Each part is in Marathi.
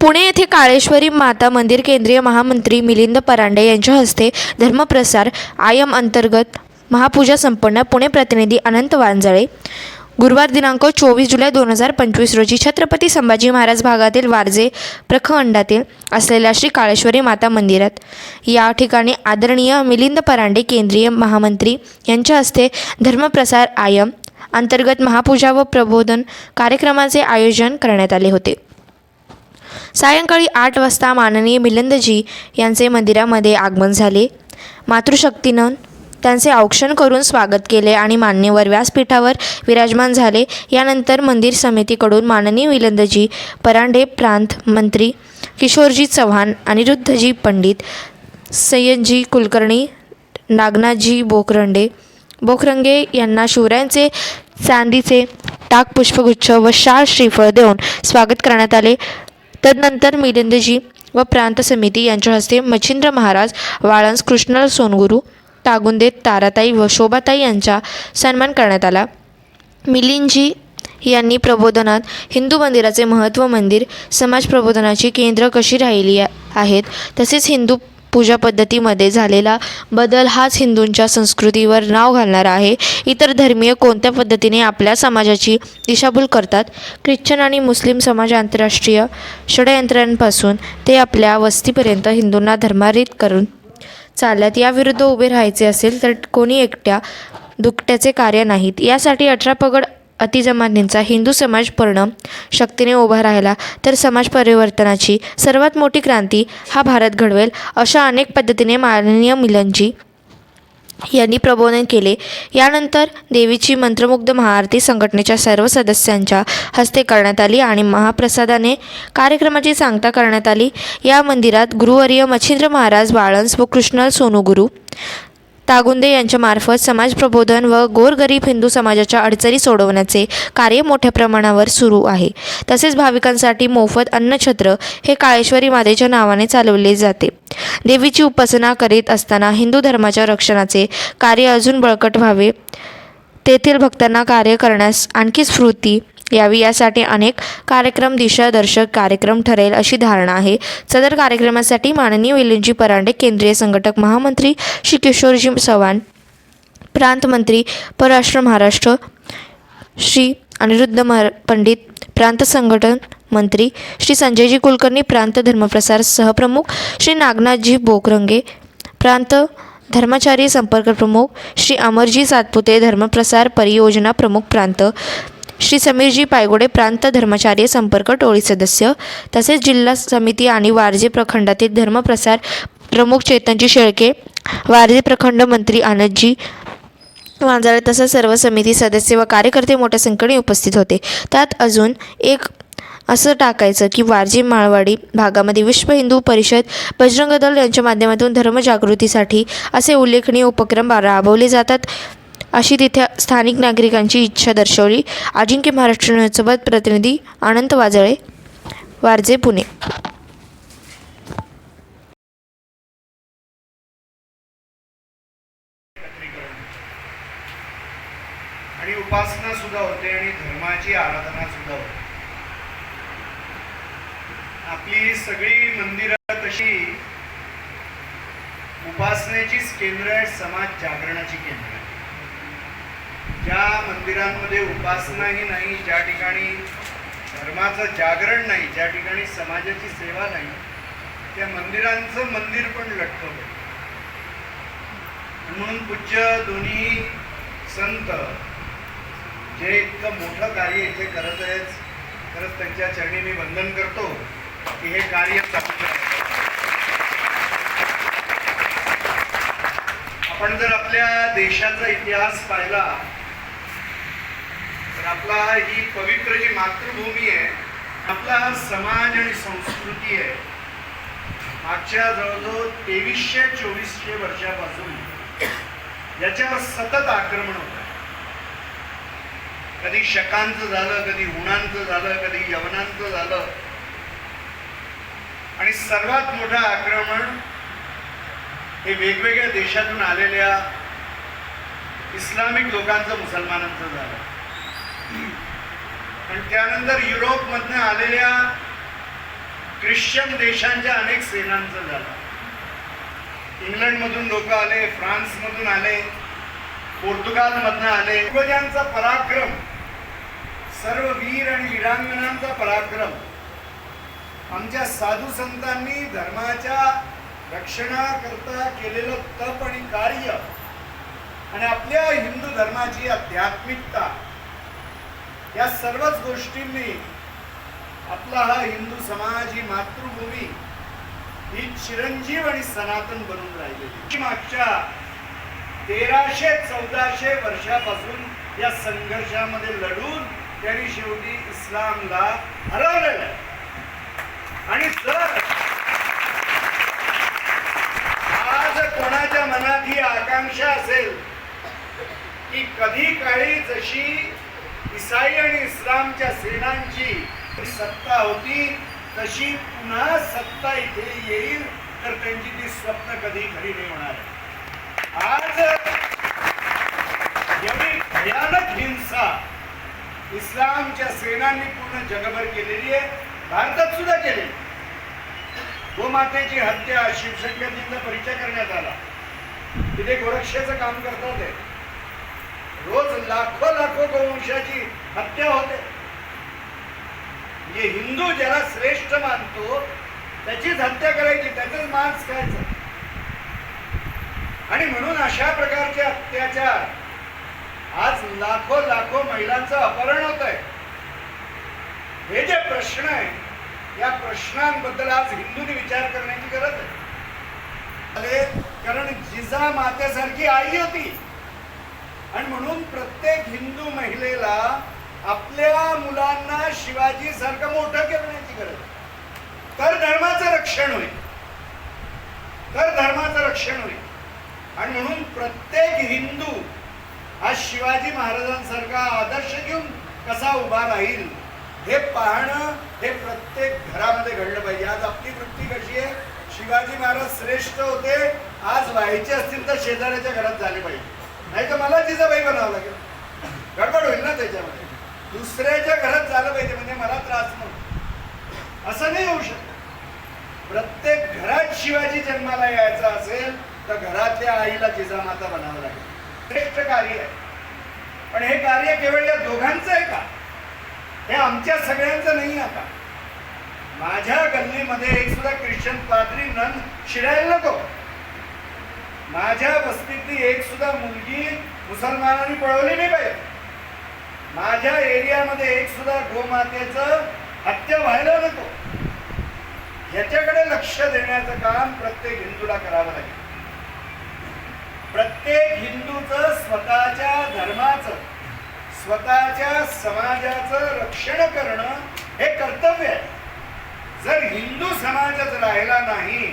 पुणे येथे काळेश्वरी माता मंदिर केंद्रीय महामंत्री मिलिंद परांडे यांच्या हस्ते धर्मप्रसार आयम अंतर्गत महापूजा संपन्न पुणे प्रतिनिधी अनंत वांजळे. गुरुवार दिनांक चोवीस जुलै दोन हजार पंचवीस रोजी छत्रपती संभाजी महाराज भागातील वारजे प्रखंडातील असलेल्या श्री काळेश्वरी माता मंदिरात या ठिकाणी आदरणीय मिलिंद परांडे केंद्रीय महामंत्री यांच्या हस्ते धर्मप्रसार आयम अंतर्गत महापूजा व प्रबोधन कार्यक्रमाचे आयोजन करण्यात आले होते. सायंकाळी आठ वाजता माननीय मिलंदजी यांचे मंदिरामध्ये आगमन झाले. मातृशक्तीनं त्यांचे औक्षण करून स्वागत केले आणि मान्यवर व्यासपीठावर विराजमान झाले. यानंतर मंदिर समितीकडून माननीय मिलंदजी परांडे प्रांत मंत्री किशोरजी चव्हाण अनिरुद्धजी पंडित सय्यदजी कुलकर्णी नागनाथजी बोकरंडे बोकरंगे यांना शिवरायांचे चांदीचे टाक पुष्पगुच्छ व शाल श्रीफळ देऊन स्वागत करण्यात आले. तदनंतर मिलिंदजी व प्रांत समिती यांच्या हस्ते मच्छिंद्र महाराज वाळंस कृष्ण सोनगुरू तागुंदे ताराताई व शोभाताई यांचा सन्मान करण्यात आला. मिलिंदजी यांनी प्रबोधनात हिंदू मंदिराचे महत्त्व मंदिर समाज प्रबोधनाची केंद्र कशी राहिली आहेत तसेच हिंदू पूजा पद्धतीमध्ये झालेला बदल हाच हिंदूंच्या संस्कृतीवर नाव घालणारा आहे. इतर धर्मीय कोणत्या पद्धतीने आपल्या समाजाची दिशाभूल करतात? ख्रिश्चन आणि मुस्लिम समाज आंतरराष्ट्रीय षडयंत्रांपासून ते आपल्या वस्तीपर्यंत हिंदूंना धर्मारित करून चालल्यात. याविरुद्ध उभे राहायचे असेल तर कोणी एकट्या दुकट्याचे कार्य नाहीत. यासाठी अठरा पगड अतिजमानींचा हिंदू समाज पूर्ण शक्तीने उभा राहिला तर समाज परिवर्तनाची सर्वात मोठी क्रांती हा भारत घडवेल अशा अनेक पद्धतीने माननीय मिलनजी यांनी प्रबोधन केले. यानंतर देवीची मंत्रमुग्ध महाआरती संघटनेच्या सर्व सदस्यांच्या हस्ते करण्यात आली आणि महाप्रसादाने कार्यक्रमाची सांगता करण्यात आली. या मंदिरात गुरुवर्य मच्छिंद्र महाराज बाळंस व कृष्ण सोनुगुरू तागुंदे यांच्यामार्फत समाज प्रबोधन व गोरगरीब हिंदू समाजाच्या अडचणी सोडवण्याचे कार्य मोठ्या प्रमाणावर सुरू आहे. तसेच भाविकांसाठी मोफत अन्नछत्र हे काळेश्वरी मातेच्या नावाने चालवले जाते. देवीची उपासना करीत असताना हिंदू धर्माच्या रक्षणाचे कार्य अजून बळकट व्हावे. तेथील भक्तांना कार्य करण्यास आणखी स्फूर्ती यावी. यासाठी अनेक कार्यक्रम दिशादर्शक कार्यक्रम ठरेल अशी धारणा आहे. सदर कार्यक्रमासाठी माननीय विलिंजी परांडे केंद्रीय संघटक महामंत्री श्री किशोरजी चव्हाण प्रांत मंत्री परराष्ट्र महाराष्ट्र श्री अनिरुद्ध मर पंडित प्रांत संघटन मंत्री श्री संजयजी कुलकर्णी प्रांत धर्मप्रसार सहप्रमुख श्री नागनाथजी बोकरंगे प्रांत धर्माचार्य संपर्क प्रमुख श्री अमरजी सातपुते धर्मप्रसार परियोजना प्रमुख प्रांत श्री समीरजी पायगोडे प्रांत धर्माचार्य संपर्क टोळी सदस्य तसेच जिल्हा समिती आणि वारजे प्रखंडातील धर्मप्रसार प्रमुख चेतनजी शेळके वारजे प्रखंड मंत्री आनंदजी वांजाळे तसंच सर्व समिती सदस्य व कार्यकर्ते मोठ्या संख्येने उपस्थित होते. त्यात अजून एक असं टाकायचं की वारजी माळवाडी भागामध्ये विश्व हिंदू परिषद बजरंग दल यांच्या माध्यमातून धर्मजागृतीसाठी असे उल्लेखनीय उपक्रम राबवले जातात. अशी तिथे स्थानिक नागरिकांची इच्छा दर्शवली. अजिंक्य महाराष्ट्र न्यूजसोबत प्रतिनिधी अनंत वाजळे वारजे पुणे. आणि उपासना सुद्धा होते आणि धर्माची आराधना सुद्धा होते. आपली सगळी मंदिरं तशी उपासनेचीच केंद्र आहे समाज जागरणाची केंद्र आहे ज्या मंदिरांमध्ये उपासनाही नाही ज्या ठिकाणी धर्माचं जागरण नाही ज्या ठिकाणी समाजाची सेवा नाही त्या मंदिरांचं मंदिर पण लटकवलं म्हणून पूज्य दोन्ही संत जे इतकं मोठं कार्य इथे करत आहेत खरंच त्यांच्या चरणी मी वंदन करतो की हे कार्य आपण जर आपल्या देशाचा इतिहास पाहिला आपला ही पवित्र जी मातृभूमी आहे आपला हा समाज आणि संस्कृती आहे. मागच्या जवळजवळ तेवीसशे चोवीसशे वर्षापासून याच्यावर सतत आक्रमण होत कधी शकांचं झालं कधी हुणांचं झालं कधी यवनांचं झालं. आणि सर्वात मोठं आक्रमण हे वेगवेगळ्या देशातून आलेल्या इस्लामिक लोकांचं मुसलमानांचं झालं. आणि त्यानंतर युरोपमधनं आलेल्या ख्रिश्चन देशांच्या अनेक सेनांचं झालं. इंग्लंडमधून लोक आले फ्रान्समधून आले पोर्तुगालमधनं आले. पूर्वजांचा पराक्रम सर्व वीर आणि वीरांगणांचा पराक्रम आमच्या साधू संतांनी धर्माच्या रक्षणाकरता केलेलं तप आणि कार्य आणि आपल्या हिंदू धर्माची आध्यात्मिकता या सर्वच गोष्टींनी आपला हा हिंदू समाज ही मातृभूमी ही चिरंजीव आणि सनातन बनून राहिलेली मागच्या तेराशे चौदाशे वर्षापासून या संघर्षामध्ये लढून त्यांनी शेवटी इस्लामला हरवलेलं आहे. आणि जर आज कोणाच्या मनात ही आकांक्षा असेल की कधी काळी जशी इसाई आणि इस्लामच्या सेनांची सत्ता होती तशी पुन्हा सत्ता इथे येईल तर त्यांची ती स्वप्न कधी खरी नाही होणार. आज एवढी भयानक हिंसा इस्लामच्या सेनांनी पूर्ण जगभर केलेली आहे भारतात सुद्धा केली गोमातेची हत्या शिवशंकरजींचा परिचय करण्यात आला. तिथे गोरक्षेचं काम करतात ते रोज लाखो लाखो गोवंशाची हत्या होते. म्हणजे हिंदू ज्याला श्रेष्ठ मानतो त्याचीच हत्या करायची त्याचंच मांस खायचं. आणि म्हणून अशा प्रकारचे अत्याचार आज लाखो लाखो महिलांचं अपहरण होत आहे हे जे प्रश्न आहे या प्रश्नांबद्दल आज हिंदूंनी विचार करण्याची गरज आहे. कारण जिजा मातेसारखी आई होती. आणि म्हणून प्रत्येक हिंदू महिलेला आपल्या मुलांना शिवाजी सारखं मोठं करण्याची गरज तर धर्माचं रक्षण होईल. तर धर्माचं रक्षण होईल. आणि म्हणून प्रत्येक हिंदू हा शिवाजी महाराजांसारखा आदर्श घेऊन कसा उभा राहील हे पाहणं हे प्रत्येक घरामध्ये घडलं पाहिजे. आज आपली वृत्ती कशी आहे? शिवाजी महाराज श्रेष्ठ होते आज व्हायचे असतील तर शेजाऱ्याच्या घरात झाले पाहिजे. नाही तर मला जिजाबाई बनावं लागेल. गडबड होईल ना त्याच्यामध्ये. दुसऱ्याच्या घरात झालं पाहिजे म्हणजे मला त्रास नव्हतो असं नाही होऊ शकत. प्रत्येक घरात शिवाजी जन्माला यायचा असेल तर घरातल्या आईला जिजामाता बनावं लागेल. श्रेष्ठ कार्य आहे. पण हे कार्य केवळ या दोघांचं आहे का? हे आमच्या सगळ्यांचं नाही आता. माझ्या गल्लीमध्ये एक सुद्धा ख्रिश्चन पादरी नन शिरायला नको. माझ्या वस्तीतली एक सुद्धा मुलगी मुसलमानांनी पळवली नाही पाहिजे माझ्या एरियामध्ये एक सुद्धा गोमातेचं हत्या व्हायला नको. याच्याकडे लक्ष देण्याचं काम प्रत्येक हिंदूला करावं लागेल. प्रत्येक हिंदूचं स्वतःच्या धर्माचं स्वतःच्या समाजाचं रक्षण करणं हे कर्तव्य आहे. जर हिंदू समाजच राहिला नाही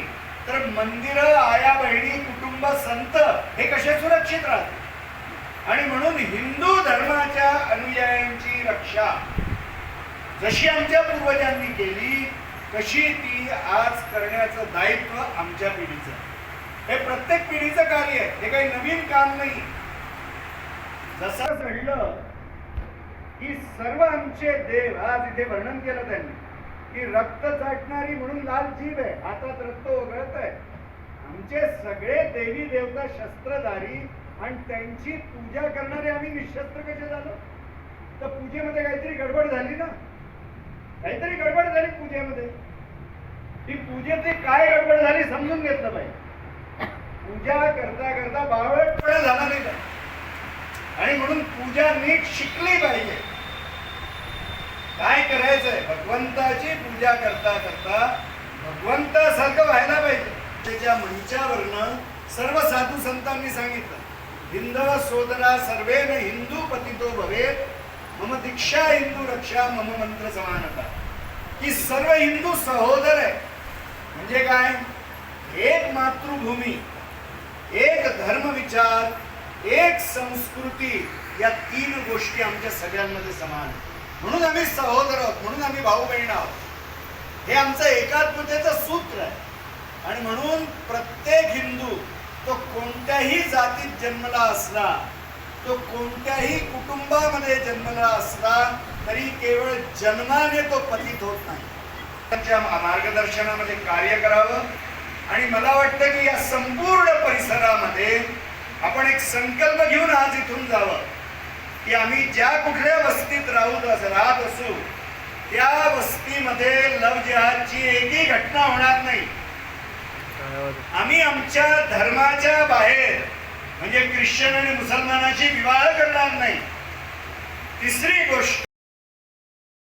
तर मंदिरं आया बहिणी कुटुंब संत हे कसे सुरक्षित राहते आणि म्हणून हिंदू धर्माच्या अनुयायांची रक्षा जशी आमच्या पूर्वजांनी केली तशी ती आज करण्याचं दायित्व आमच्या पिढीचं हे प्रत्येक पिढीचं कार्य आहे. हे काही नवीन काम नाही. जसं घडलं की सर्व आमचे देव आज इथे वर्णन केलं त्यांनी. की रक्त चाटणारी म्हणून लाल जीभ आहे. हातात रक्त ओघळत आहे. आमचे सगळे देवी देवता शस्त्रधारी आणि त्यांची पूजा करणारे आम्ही निशस्त्र कसे झालो? तर पूजेमध्ये काहीतरी गडबड झाली ना? काहीतरी गडबड झाली पूजेमध्ये. ती पूजेची काय गडबड झाली समजून घेतलं पाहिजे. पूजा करता करता बावळटपणा झाला नाही आणि म्हणून पूजा नीट शिकली पाहिजे. काय करायचंय? भगवंताची पूजा करता करता भगवंतासारखं व्हायला पाहिजे. त्याच्या मंचावरनं सर्व साधू संतांनी सांगितलं हिंदव सोदरा सर्वेन हिंदू पतितो भवेत मम दीक्षा हिंदू रक्षा मम मंत्र समानता. की सर्व हिंदू सहोदर आहे म्हणजे काय? एक मातृभूमी एक धर्म विचार एक संस्कृती या तीन गोष्टी आमच्या सगळ्यांमध्ये समान आहेत. म्हणून आम्ही सहोदर आहोत म्हणून आम्ही भाऊ बहीण आहोत. हे आमचं एकात्मतेचं सूत्र आहे. आणि म्हणून प्रत्येक हिंदू तो कोणत्याही जातीत जन्मला असला तो कोणत्याही कुटुंबामध्ये जन्मला असला तरी केवळ जन्माने तो पतित होत नाही. त्यांच्या मार्गदर्शनामध्ये कार्य करावं. आणि मला वाटतं की या संपूर्ण परिसरामध्ये आपण एक संकल्प घेऊन आज इथून जा की आम्ही ज्या कुठल्या वस्तीत राहू राहत असू त्या वस्तीमध्ये लव जिहादची एकही घटना होणार नाही. आम्ही आमच्या धर्माच्या बाहेर म्हणजे ख्रिश्चन आणि मुसलमानाची विवाह करणार नाही. तिसरी गोष्ट